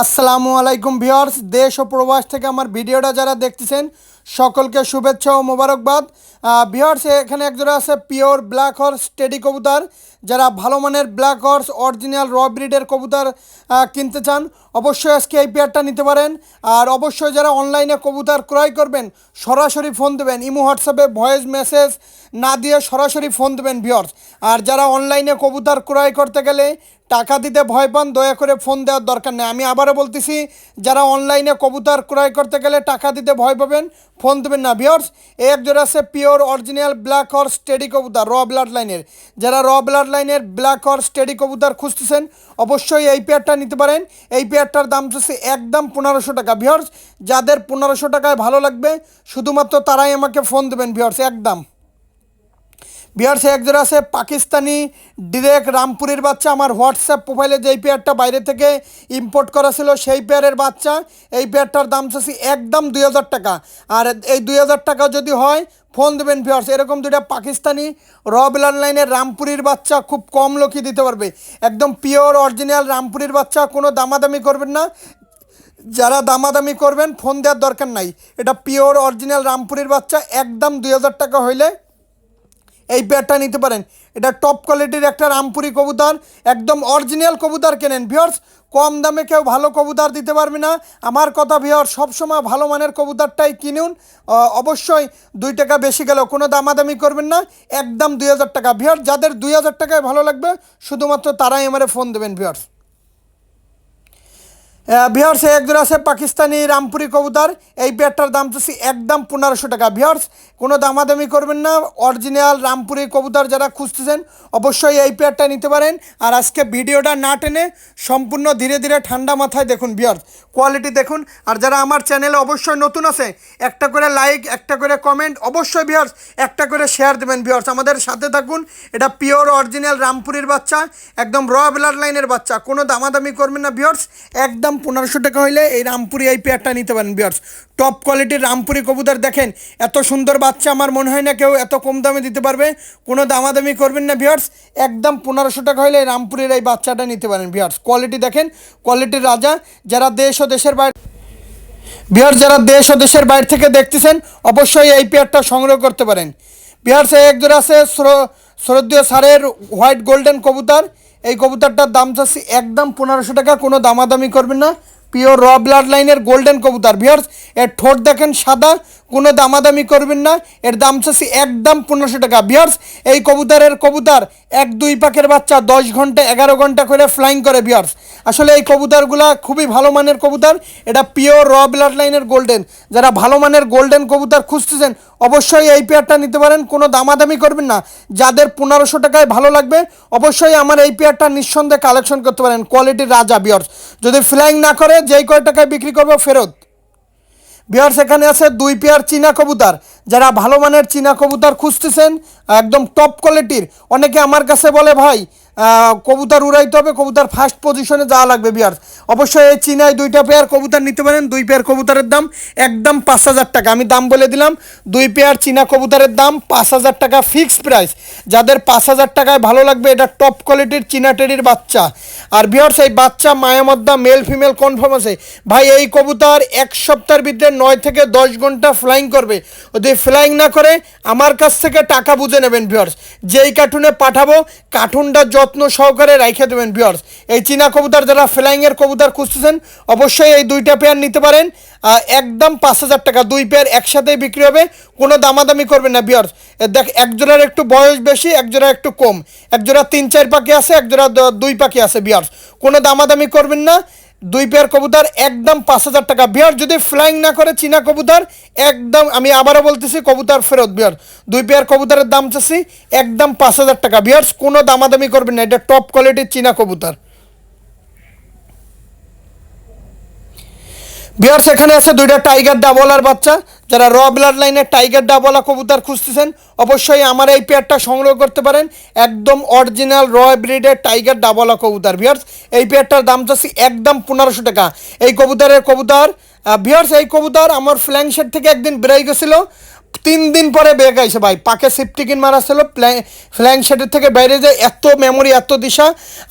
আসসালামু আলাইকুম ভিওর্স দেশ ও প্রবাস থেকে আমার ভিডিওটা যারা দেখতেছেন, সকলকে শুভেচ্ছা ও মোবারকবাদ। ভিওর্স এখানে একজোড়া আছে পিওর ব্ল্যাক হর্স টেডি কবুতর। যারা ভালো মানের ব্ল্যাক হর্স, অরিজিনাল র ব্রিডের কবুতর কিনতে চান, অবশ্যই আজকে এই পেয়ারটা নিতে পারেন। আর অবশ্যই যারা অনলাইনে কবুতর ক্রয় করবেন, সরাসরি ফোন দেবেন, ইমো হোয়াটসঅ্যাপে ভয়েস মেসেজ না দিয়ে সরাসরি ফোন দেবেন ভিওর্স আর যারা অনলাইনে কবুতর ক্রয় করতে গেলে টাকা দিতে ভয় পান, দয়া করে ফোন দেওয়ার দরকার নেই। আমি আবারও বলতেছি, যারা অনলাইনে কবুতর ক্রয় করতে গেলে টাকা দিতে ভয় পাবেন, ফোন দেবেন না। ভিওর্স এই একজোড়া আছে pure original black horse steady কবুতর র ব্লাড লাইনের যারা র ব্লাড লাইনের ব্ল্যাক হর্স স্টেডি কবুতর খুঁজতেছেন, অবশ্যই এই পেয়ারটা নিতে পারেন। এই পেয়ারটার দাম হচ্ছে একদম পনেরোশো টাকা। ভিওর্স যাদের পনেরোশো টাকায় ভালো লাগবে, শুধুমাত্র তারাই আমাকে ফোন দেবেন ভিওর্স একদম। বিহার এক জোড়া আছে, পাকিস্তানি ডিরেক্ট রামপুরের বাচ্চা। আমার হোয়াটসঅ্যাপ প্রোফাইলে যেই পেয়ারটা বাইরে থেকে ইম্পোর্ট করা ছিল, সেই পেয়ারের বাচ্চা। এই পেয়ারটার দাম চাচ্ছি একদম দুই হাজার টাকা। আর এই দুই হাজার টাকা যদি হয় ফোন দেবেন ভিওর্স এরকম দুইটা পাকিস্তানি র বিলার লাইনের রামপুরির বাচ্চা খুব কম লোকই দিতে পারবে। একদম পিওর অরিজিনাল রামপুরির বাচ্চা, কোনো দামাদামি করবেন না। যারা দামাদামি করবেন ফোন দেওয়ার দরকার নাই। এটা পিওর অরিজিনাল রামপুরির বাচ্চা, একদম দুই হাজার টাকা হইলে এই পেয়ারটা নিতে পারেন। এটা টপ কোয়ালিটির একটা রামপুরি কবুতর, একদম অরিজিনাল কবুতর কেনেন। ভিওর্স কম দামে কেউ ভালো কবুতর দিতে পারবে না। আমার কথা ভিওর সবসময় ভালো মানের কবুতরটাই কিনুন। অবশ্যই দুই টাকা বেশি গেলেও কোনো দামাদামি করবেন না। একদম দুই হাজার টাকা। ভিওর যাদের দুই হাজার টাকায় ভালো লাগবে, শুধুমাত্র তারাই আমারে ফোন দেবেন ভিওর্স ভিওর্স একজন আছে পাকিস্তানি রামপুরি কবুতার। এই পেয়ারটার দাম চাচ্ছি একদম পনেরোশো টাকা। ভিওর্স কোনো দামাদামি করবেন না। অরিজিনাল রামপুরি কবুতার যারা খুঁজতেছেন, অবশ্যই এই পেয়ারটা নিতে পারেন। আর আজকে ভিডিওটা না টেনে সম্পূর্ণ ধীরে ধীরে ঠান্ডা মাথায় দেখুন ভিওর্স কোয়ালিটি দেখুন। আর যারা আমার চ্যানেলে অবশ্যই নতুন আছে, একটা করে লাইক একটা করে কমেন্ট অবশ্যই ভিওর্স একটা করে শেয়ার দেবেন ভিওর্স আমাদের সাথে থাকুন। এটা পিওর অরিজিনাল রামপুরির বাচ্চা, একদম র ব্লাড লাইনের বাচ্চা। কোনো দামাদামি করবেন না ভিওর্স একদম পনেরোশো টাকা হইলে এই রামপুরি এই পেয়ারটা নিতে পারেন ভিওর্স টপ কোয়ালিটির রামপুরি কবুতর দেখেন। এত সুন্দর বাচ্চা আমার মনে হয় না কেউ এত কম দামে দিতে পারবে। কোনো দামাদামি করবেন না ভিওর্স একদম পনেরোশো টাকা হলে রামপুরের এই বাচ্চাটা নিতে পারেন ভিওর্স কোয়ালিটি দেখেন কোয়ালিটির রাজা। যারা দেশ ও দেশের বাইরে বিহার যারা দেশ ও দেশের বাইরে থেকে দেখতেছেন, অবশ্যই এই পেয়ারটা সংগ্রহ করতে পারেন। বিহার সে এক জোড়া আছে শ্র- শ্রদ্ধেয় সারের হোয়াইট গোল্ডেন কবুতর। এই কবুতরটার দাম চাচ্ছি একদম পনেরোশো টাকা, কোনো দামাদামি করবেন না। পিওর র ব্লাড লাইনের গোল্ডেন কবুতর। ভিয়ার্স এর ঠোঁট দেখেন সাদা কোনো দামাদামি করবেন না। এর দাম চাচ্ছি একদম পনেরোশো টাকা। ভিয়ার্স এই কবুতরের কবুতর এক দুই পাকের বাচ্চা, দশ ঘণ্টা, এগারো ঘণ্টা করে ফ্লাইং করে ভিয়ার্স আসলে এই কবুতরগুলা খুবই ভালো মানের কবুতর। এটা পিওর র ব্লাড লাইনের গোল্ডেন যারা ভালো মানের গোল্ডেন কবুতর খুঁজতেছেন, অবশ্যই এই পেয়ারটা নিতে পারেন। কোনো দামাদামি করবেন না। যাদের পনেরোশো টাকায় ভালো লাগবে, অবশ্যই আমার এই পেয়ারটা নিঃসন্দেহে কালেকশন করতে পারেন। কোয়ালিটির রাজা বিয়ার্স যদি ফ্লাইং না করে, যেই কয় টাকায় বিক্রি করব, ফেরত। বিহার সেখানে আছে দুই পেয়ার চীনা কবুতর। যারা ভালো মানের চীনা কবুতর খুঁজতেছেন, একদম টপ কোয়ালিটির অনেকে আমার কাছে বলে, ভাই কবুতর উড়াইতে হবে, কবুতর ফার্স্ট পজিশনে যাওয়া লাগবে বিহার অবশ্যই এই চীনায় দুইটা পেয়ার কবুতর নিতে পারেন, দুই পেয়ার কবুতরের দাম একদম পাঁচ হাজার টাকা। আমি দাম বলে দিলাম, দুই পেয়ার চীনা কবুতরের দাম পাঁচ হাজার টাকা ফিক্সড প্রাইস যাদের পাঁচ হাজার টাকায় ভালো লাগবে, এটা টপ কোয়ালিটির চীনা টেরির বাচ্চা। আর বিহার সেই বাচ্চা মায়ামদ্দা মেল ফিমেল কনফার্ম আছে। ভাই, এই কবুতর এক সপ্তাহের ভিতরে নয় থেকে দশ ঘণ্টা ফ্লাইং করবে। যদি ফ্লাইং না করে, আমার কাছ থেকে টাকা বুঝে নেবেন ভিওর্স যেই কার্টুনে পাঠাবো কার্টুনটা যত্ন সহকারে রাইখে দেবেন বিয়ার্স এই চীনা কবুতর যারা ফ্লাইংয়ের কবুতর খুঁজতেছেন, অবশ্যই এই দুইটা পেয়ার নিতে পারেন। একদম পাঁচ হাজার টাকা, দুই পেয়ার একসাথেই বিক্রি হবে। কোনো দামাদামি করবেন না বিয়ার্স দেখ এক জোড়ার একটু বয়স বেশি, একজোড়া একটু কম। এক জোড়া তিন চার পাখি আছে এক জোড়া দুই পাখি আছে বিয়ার্স কোনো দামাদামি করবেন না। দুই পেয়ার কবুতর, একদম পাঁচ হাজার টাকা। বিহার, যদি ফ্লাইং না করে চীনা কবুতর, একদম, আমি আবারও বলতেছি, কবুতর ফেরত বিহার। দুই পেয়ার কবুতরের দাম চাচ্ছি, একদম পাঁচ হাজার টাকা। বিহার, কোনো দামাদামি করবেন না, এটা টপ কোয়ালিটির চীনা কবুতর। বিহার সেখানে আছে দুইটা টাইগার ডাবলার বাচ্চা। যারা র ব্লাড লাইনের টাইগার ডাবলা কবুতর খুঁজতেছেন, অবশ্যই আমার এই পেয়ারটা সংগ্রহ করতে পারেন। একদম অরিজিনাল র ব্রিডের টাইগার ডাবলা কবুতর। বিহার্স এই পেয়ারটার দাম চাচ্ছি একদম পনেরোশো টাকা। এই কবুতরের কবুতর বিহার্স এই কবুতর আমার ফ্ল্যাংশেড থেকে একদিন বেরোয় গেছিল। তিন দিন পরে বেগ আইছে ভাই। পাকে সিফটিকিন মারা ছিল ফ্ল্যাং শেডের থেকে বাইরে যায় এত মেমোরি এত দিশা।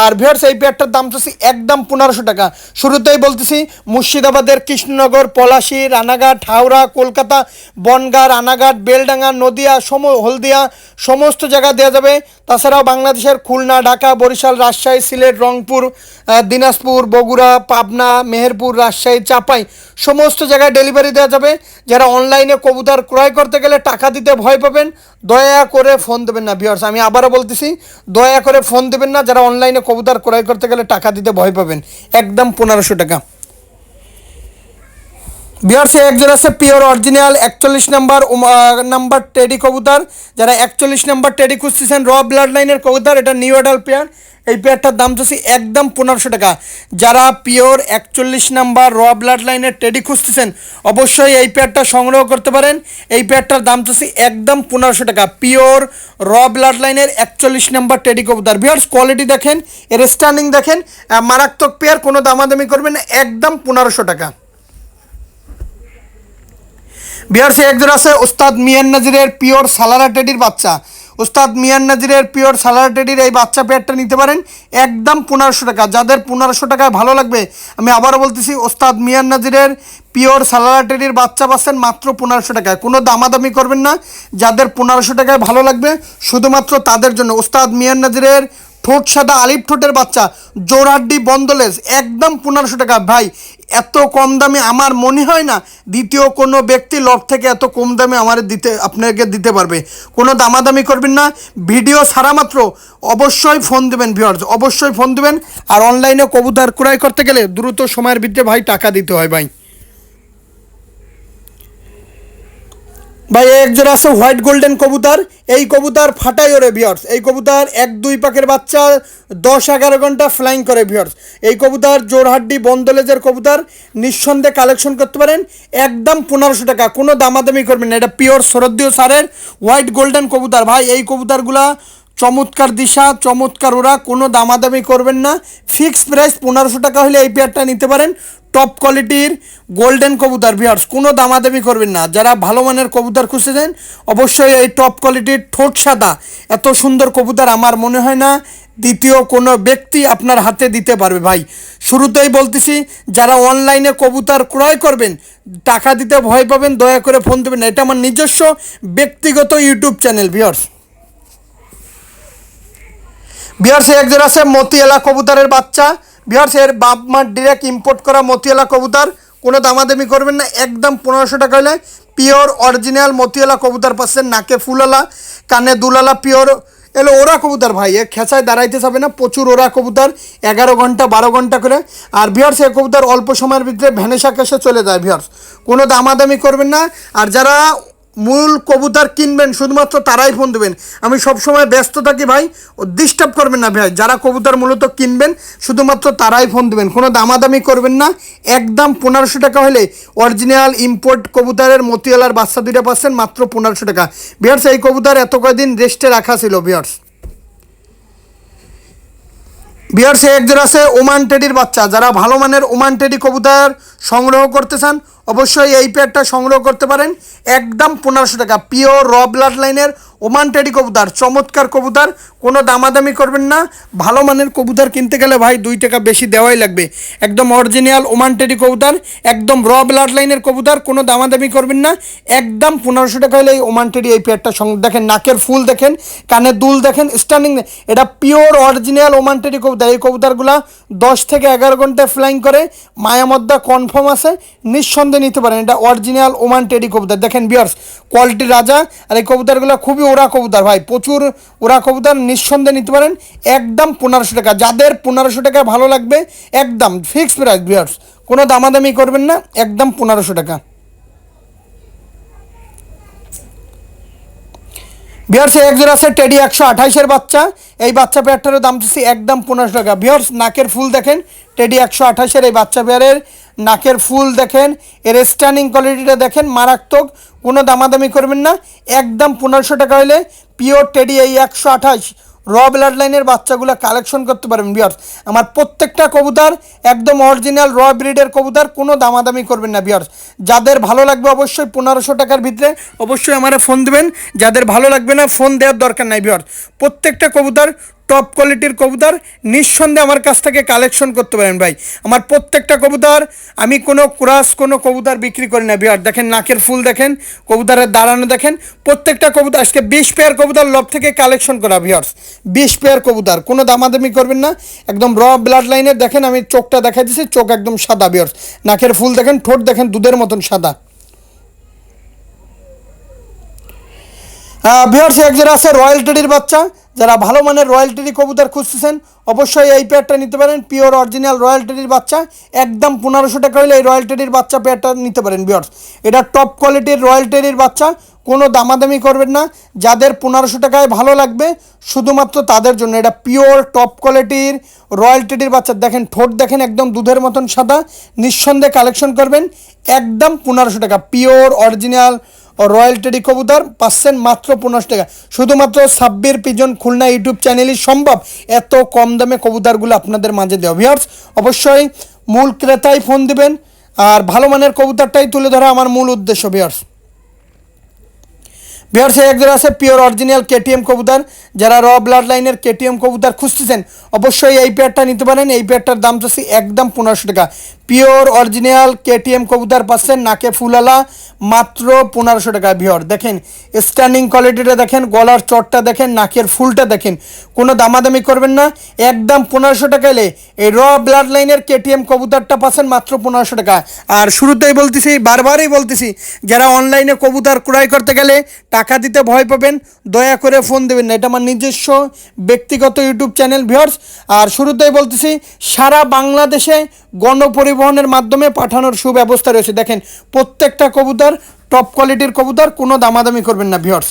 আর ভিউয়ার্স এই পেয়ারটার দাম চাচ্ছি একদম পনেরোশো টাকা। শুরুতেই বলতেছি, মুর্শিদাবাদের কৃষ্ণনগর, পলাশি, রানাঘাট, হাওড়া, কলকাতা, বনগাঁ, রানাঘাট, বেলডাঙ্গা, নদিয়া, সম হলদিয়া, সমস্ত জায়গা দেওয়া যাবে। তাছাড়াও বাংলাদেশের খুলনা, ঢাকা, বরিশাল, রাজশাহী, সিলেট, রংপুর দিনাজপুর, বগুড়া, পাবনা, মেহেরপুর, রাজশাহী, চাপাই, সমস্ত জায়গায় ডেলিভারি দেওয়া যাবে। যারা অনলাইনে কবুতর ক্রয় করতে গেলে টাকা দিতে ভয় পাবেন, দয়া করে ফোন দেবেন না ভিওর্স আমি আবারও বলতেছি, দয়া করে ফোন দেবেন না, যারা অনলাইনে কবুতর ক্রয় করতে গেলে টাকা দিতে ভয় পাবেন। একদম পনেরোশো টাকা। বিহারসে একজন আছে পিওর অরিজিনাল, একচল্লিশ নাম্বার নাম্বার টেডি কবুতর। যারা একচল্লিশ নাম্বার টেডি খুঁজতেছেন, র ব্লাড লাইনের কবুতর, এটা নিউ অ্যাডাল পেয়ার এই পেয়ারটার দাম চাচ্ছি একদম পনেরোশো টাকা। যারা পিওর একচল্লিশ নাম্বার, র ব্লাড লাইনের টেডি খুঁজতেছেন, অবশ্যই এই পেয়ারটা সংগ্রহ করতে পারেন। এই পেয়ারটার দাম চাচ্ছি একদম পনেরোশো টাকা। পিওর, র ব্লাড লাইনের একচল্লিশ নাম্বার টেডি কবুতর। বিহার্স কোয়ালিটি দেখেন, এর স্ট্যান্ডিং দেখেন মারাত্মক পেয়ার কোনো দামাদামি করবেন একদম পনেরোশো টাকা। বিহার একজন আছে ওস্তাদ মিয়ান নাজিরের পিওর সালারা টেডির বাচ্চা। ওস্তাদ মিয়ান নাজিরের পিওর সালারা টেডির এই বাচ্চা পেয়ারটা নিতে পারেন একদম পনেরোশো টাকা। যাদের পনেরোশো টাকায় ভালো লাগবে, আমি আবারও বলতেছি, ওস্তাদ মিয়ান নাজিরের পিওর সালারা টেডির বাচ্চা পাচ্ছেন মাত্র পনেরোশো টাকায়। কোনো দামাদামি করবেন না, যাদের পনেরোশো টাকায় ভালো লাগবে, শুধুমাত্র তাদের জন্য। ওস্তাদ মিয়ান নাজিরের ঠোঁট সাদা আলিপ ঠোঁটের বাচ্চা জোরহাড্ডি বন্দলেজ একদম পনেরোশো টাকা। ভাই এত কম দামে আমার মনে হয় না দ্বিতীয় কোনো ব্যক্তি লট থেকে এত কম দামে আমার দিতে, আপনাকে দিতে পারবে। কোনো দামাদামি করবেন না। ভিডিও সারা মাত্র অবশ্যই ফোন দেবেন ভিউয়ার্স অবশ্যই ফোন দেবেন। আর অনলাইনে কবুতর ক্রয় করতে গেলে দ্রুত সময়ের ভিতরে ভাই টাকা দিতে হয় ভাই। ভাই এক জোড়া আছে হোয়াইট গোল্ডেন কবুতর। এই কবুতর ফাটাই ওরে ভিওর্স এই কবুতর এক, দুই পাকের বাচ্চা, দশ, এগারো ঘণ্টা ফ্লাইং করে ভিওর্স এই কবুতর জোরহাড্ডি বন্দলেজের কবুতর। নিঃসন্দেহে কালেকশন করতে পারেন। একদম পনেরোশো টাকা। কোনো দামাদামি করবেন না। এটা পিওর শরদীয় সারের হোয়াইট গোল্ডেন কবুতর। ভাই, এই কবুতরগুলা চমৎকার দিশা, চমৎকার ওরা কোনো দামাদামি করবেন না। ফিক্সড প্রাইস পনেরোশো টাকা হলে এই পেয়ারটা নিতে পারেন। টপ কোয়ালিটির গোল্ডেন কবুতর ভিয়ার্স কোনো দামাদামি করবেন না। যারা ভালো মানের কবুতর খুঁজতেছেন অবশ্যই এই টপ কোয়ালিটির ঠোঁট সাদা। এত সুন্দর কবুতর আমার মনে হয় না দ্বিতীয় কোনো ব্যক্তি আপনার হাতে দিতে পারবে ভাই। শুরুতেই বলতেছি, যারা অনলাইনে কবুতর ক্রয় করবেন, টাকা দিতে ভয় পাবেন, দয়া করে ফোন দেবেন। এটা আমার নিজস্ব, ব্যক্তিগত ইউটিউব চ্যানেল ভিয়ার্স বিহারসে একজন আছে, মতিয়ালা কবুতরের বাচ্চা। বিহারসের বাপ মার ডিরেক্ট ইম্পোর্ট করা মতিয়ালা কবুতর। কোনো দামাদামি করবেন না, একদম পনেরোশো টাকা হলে পিওর অরিজিনাল মতিয়ালা কবুতর পাচ্ছেন, নাকে ফুলালা কানে দুলালা পিওর এলো ওরা কবুতর ভাই, এ খেঁচায় দাঁড়াইতে যাবে না, প্রচুর ওরা কবুতর, এগারো ঘণ্টা, বারো ঘণ্টা করে। আর বিহার্স এ কবুতর অল্প সময়ের ভিতরে ভ্যানেসা কেসে চলে যায় বিহার্স। কোনো দামাদামি করবেন না। আর যারা মূল কবুতর কিনবেন, শুধুমাত্র তারাই ফোন দেবেন। আমি সবসময় ব্যস্ত থাকি ভাই, ও ডিস্টার্ব করবেন না ভাই। যারা কবুতর মূলত কিনবেন, শুধুমাত্র তারাই ফোন দেবেন। কোনো দামাদামি করবেন না। একদম পনেরোশো টাকা হলে অরিজিনাল ইম্পোর্ট কবুতরের মতিওয়ালার বাচ্চা দুইটা পাচ্ছেন, মাত্র পনেরোশো টাকা। বিয়ার্স এই কবুতর এত কয়দিন রেস্টে রাখা ছিল বিয়ার্স বিহারসে একজন আছে ওমান টেডির বাচ্চা। যারা ভালো মানের ওমান টেডি কবুতর সংগ্রহ করতে চান অবশ্যই এই পেয়ারটা সংগ্রহ করতে পারেন। একদম পনেরোশো টাকা। পিওর র ব্লাড লাইনের ওমান টেডি কবুতর, চমৎকার কবুতর, কোনো দামাদামি করবেন না। ভালো মানের কবুতর কিনতে গেলে ভাই দুই টাকা বেশি দেওয়াই লাগবে। একদম অরিজিনাল ওমান টেডি কবুতর, একদম র ব্লাড লাইনের কবুতর, কোনো দামাদামি করবেন না। একদম পনেরোশো টাকা হলে এই ওমান টেডি এই পেয়ারটা সঙ্গে দেখেন, নাকের ফুল দেখেন কানের দুল দেখেন স্ট্যান্ডিং এটা পিওর অরিজিনাল ওমান টেডি কবুতর। এই কবুতরগুলা দশ থেকে এগারো ঘন্টায় ফ্লাইং করে। মায়ামদ্দা কনফার্ম আছে। নিঃসন্দেহে নিতে পারেন। এটা অরিজিনাল ওমান টেডি কবুতর। দেখেন বিয়ার্স কোয়ালিটির রাজা। আর এই কবুতরগুলো খুবই ওরা কবুতর, ভাই, প্রচুর ওরা কবুতর নিঃসন্দেহে নিতে পারেন। একদম পনেরোশো টাকা। যাদের পনেরোশো টাকা ভালো লাগবে, একদম ফিক্সড প্রাইস ভিউয়ার্স কোনো দামাদামি করবেন না, একদম পনেরোশো টাকা। বিহার্সে জোড়া আছে টেডি একশো আঠাইশের বাচ্চা। এই বাচ্চা পেয়ারটারও দাম দিচ্ছি একদম পনেরোশো টাকা। বিহার্স নাকের ফুল দেখেন। টেডি একশো আঠাশের এই বাচ্চা পেয়ারের নাকের ফুল দেখেন। এর স্ট্যান্ডিং কোয়ালিটিটা দেখেন, মারাত্মক। কোনো দামাদামি করবেন না। একদম পনেরোশো টাকা হলে পিওর টেডি এই একশো আঠাশ র ব্লাড লাইনের বাচ্চাগুলো কালেকশন করতে পারবেন বিয়ার্স আমার প্রত্যেকটা কবুতর একদম অরিজিনাল র ব্রিডের কবুতর, কোনো দামাদামি করবেন না বিয়ার্স যাদের ভালো লাগবে অবশ্যই পনেরোশো টাকার ভিতরে অবশ্যই আমার ফোন দেবেন। যাদের ভালো লাগবে না ফোন দেওয়ার দরকার নাই বিয়ার্স প্রত্যেকটা কবুতর টপ কোয়ালিটির কবুতর, নিঃসন্দেহে আমার কাছ থেকে কালেকশন করতে পারেন ভাই। আমার প্রত্যেকটা কবুতর, আমি কোনো ক্রাস, কোনো কবুতর বিক্রি করি না, বিহার। দেখেন, নাকের ফুল দেখেন, কবুতরের দাঁড়ানো দেখেন, প্রত্যেকটা কবুতর, আজকে বিশ পেয়ার কবুতর লব থেকে কালেকশন করা বিহার্স বিশ পেয়ার কবুতর, কোনো দামাদামি করবেন না, একদম র ব্লাড লাইনের দেখেন, আমি চোখটা দেখাই দিচ্ছি চোখ একদম সাদা বিহার্স নাকের ফুল দেখেন, ঠোঁট দেখেন, দুধের মতন সাদা। ভিওর্স এক যারা আছে রয়্যাল টেডির বাচ্চা, যারা ভালো মানের রয়্যাল টেডি কবুতর খুঁজতেছেন, অবশ্যই এই পেয়ারটা নিতে পারেন পিওর অরিজিনাল রয়্যাল টেডির বাচ্চা। একদম পনেরোশো টাকা হলে এই রয়্যাল টেডির বাচ্চা পেয়ারটা নিতে পারেন ভিওর্স এটা টপ কোয়ালিটির রয়্যাল টেডির বাচ্চা, কোনো দামাদামি করবেন না। যাদের পনেরোশো টাকায় ভালো লাগবে, শুধুমাত্র তাদের জন্য। এটা পিওর টপ কোয়ালিটির রয়্যাল টেডির বাচ্চা। দেখেন, ঠোঁট দেখেন, একদম দুধের মতন সাদা। নিঃসন্দেহে কালেকশন করবেন। একদম পনেরোশো টাকা পিওর অরিজিনাল ও রয়্যাল টেডি কবুতর পাচ্ছেন মাত্র পনেরোশো টাকা। শুধুমাত্র সাব্বির পিজন খুলনা ইউটিউব চ্যানেলই সম্ভব এত কম দামে কবুতরগুলো আপনাদের মাঝে দেওয়া। ভিওর্স অবশ্যই মূল ক্রেতাই ফোন দিবেন আর ভালো মানের কবুতরটাই তুলে ধরা আমার মূল উদ্দেশ্য ভিওর্স বিহার সে একজন আছে পিওর অরিজিনাল কেটিএম কবুতর। যারা র ব্লাড লাইনের কেটিএম কবুতর খুঁজতেছেন, অবশ্যই এই পেয়ারটা নিতে পারেন। এই পেয়ারটার দাম চাচ্ছি একদম পনেরোশো টাকা। পিওর অরিজিনাল কেটিএম কবুতার পাচ্ছেন, নাকে ফুলালা, মাত্র পনেরোশো টাকা ভিওর দেখেন স্ট্যান্ডিং কোয়ালিটিটা দেখেন, গলার চটটা দেখেন, নাকের ফুলটা দেখেন, কোনো দামাদামি করবেন না। একদম পনেরোশো টাকা এলে এই র ব্লাড লাইনের কেটিএম কবুতারটা পাচ্ছেন মাত্র পনেরোশো টাকা। আর শুরুতেই বলতেছি, বারবারই বলতেছি, যারা অনলাইনে কবুতার ক্রয় করতে গেলে টাকা দিতে ভয় পাবেন, দয়া করে ফোন দেবেন না। এটা আমার নিজস্ব, ব্যক্তিগত ইউটিউব চ্যানেল ভিওর্স আর শুরুতেই বলতেছি, সারা বাংলাদেশে গণপরিবহনের মাধ্যমে পাঠানোর সুব্যবস্থা রয়েছে। দেখেন, প্রত্যেকটা কবুতর টপ কোয়ালিটির কবুতর, কোনো দামাদামি করবেন না ভিওর্স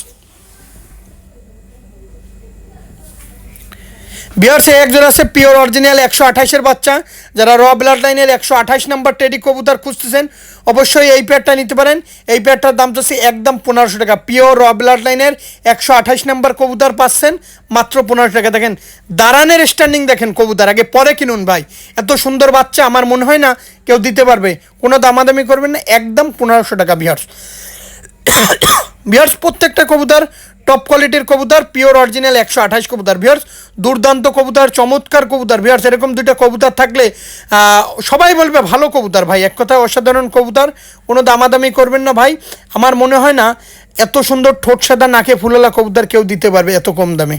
বিহার্সে একজন আছে পিওর অরিজিনাল একশো আঠাশের বাচ্চা। যারা র ব্লাড লাইনের একশো আঠাশ নাম্বার টেডি কবুতর খুঁজতেছেন, অবশ্যই এই পেয়ারটা নিতে পারেন। এই পেয়ারটার দাম চাচ্ছি একদম পনেরোশো টাকা। পিওর র ব্লাড লাইনের একশো আঠাশ নাম্বার কবুতর পাচ্ছেন, মাত্র পনেরোশো টাকা। দেখেন দাঁড়ানের স্ট্যান্ডিং দেখেন কবুতর। আগে পরে কিনুন ভাই। এত সুন্দর বাচ্চা, আমার মনে হয় না কেউ দিতে পারবে। কোনো দামাদামি করবেন না, একদম পনেরোশো টাকা বিহার্স বিহার্স প্রত্যেকটা কবুতর টপ কোয়ালিটির কবুতর পিওর অরিজিনাল একশো আঠাশ কবুতর। ভিয়ার্স দুর্দান্ত কবুতর, চমৎকার কবুতর। ভিয়ার্স এরকম দুইটা কবুতর থাকলে সবাই বলবে ভালো কবুতর ভাই। এক কথায় অসাধারণ কবুতর, কোনো দামাদামি করবেন না ভাই। আমার মনে হয় না, এত সুন্দর ঠোঁট সাদা নাকে ফুলালা কবুতর কেউ দিতে পারবে এত কম দামে।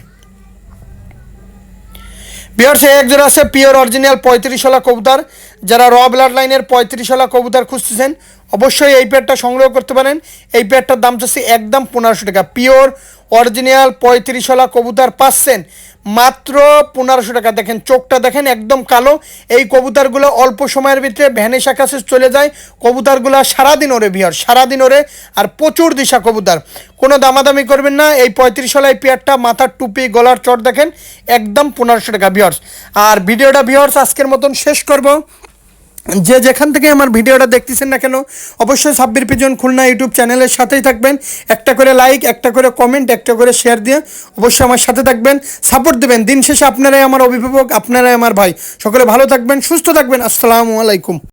বিহার্সে এক আছে পিওর অরিজিনাল পঁয়ত্রিশলা কবুতর। যারা র ব্লাড লাইনের পঁয়ত্রিশলা কবুতর খুঁজতেছেন অবশ্যই এই পেয়ারটা সংগ্রহ করতে পারেন। এই পেয়ারটার দাম চাচ্ছি একদম পনেরোশো টাকা। পিওর, অরিজিনাল পঁয়ত্রিশলা কবুতর পাচ্ছেন। মাত্র পনেরোশো টাকা। দেখেন, চোখটা দেখেন, একদম কালো। এই কবুতরগুলো অল্প সময়ের ভিতরে ভ্যানিশ আকাশে চলে যায়। কবুতরগুলো সারাদিন ওরে বিহার, সারাদিন ওরে, আর প্রচুর দিশা কবুতর। কোনো দামাদামি করবেন না। এই পঁয়ত্রিশলা এই পেয়ারটা মাথার টুপি, গলার চট দেখেন, একদম পনেরোশো টাকা বিহার্স আর ভিডিওটা বিহার্স আজকের মতন শেষ করব। যে যেখান থেকে আমার ভিডিওটা দেখতেছেন না কেন, অবশ্যই সাব্বির পিজন খুলনা ইউটিউব চ্যানেলের সাথেই থাকবেন। একটা করে লাইক একটা করে কমেন্ট একটা করে শেয়ার দিয়ে অবশ্যই আমার সাথে থাকবেন। সাপোর্ট দেবেন। দিন শেষে আপনারাই আমার অভিভাবক, আপনারাই আমার ভাই। সকলে ভালো থাকবেন, সুস্থ থাকবেন। আসসালামু আলাইকুম।